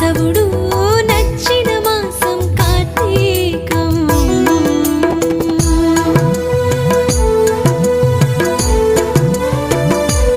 కేశవుడు